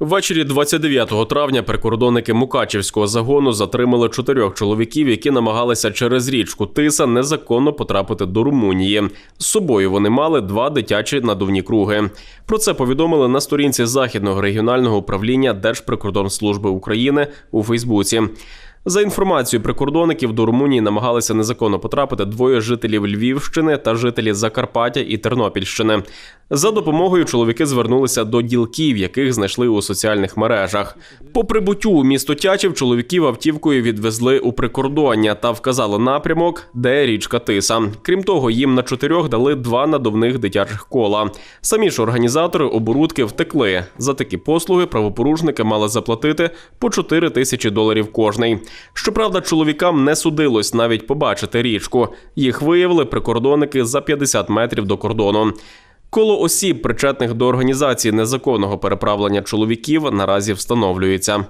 Ввечері 29 травня прикордонники Мукачівського загону затримали чотирьох чоловіків, які намагалися через річку Тиса незаконно потрапити до Румунії. З собою вони мали два дитячі надувні круги. Про це повідомили на сторінці західного регіонального управління Держприкордонслужби України у Фейсбуці. За інформацією прикордонників, до Румунії намагалися незаконно потрапити двоє жителів Львівщини та жителі Закарпаття і Тернопільщини. За допомогою чоловіки звернулися до ділків, яких знайшли у соціальних мережах. По прибуттю у місто Тячів чоловіків автівкою відвезли у прикордоння та вказали напрямок, де річка Тиса. Крім того, їм на чотирьох дали два надувних дитячих кола. Самі ж організатори оборудки втекли. За такі послуги правопорушники мали заплатити по 4 тисячі доларів кожний. Щоправда, чоловікам не судилось навіть побачити річку. Їх виявили прикордонники за 50 метрів до кордону. Коло осіб, причетних до організації незаконного переправлення чоловіків, наразі встановлюється.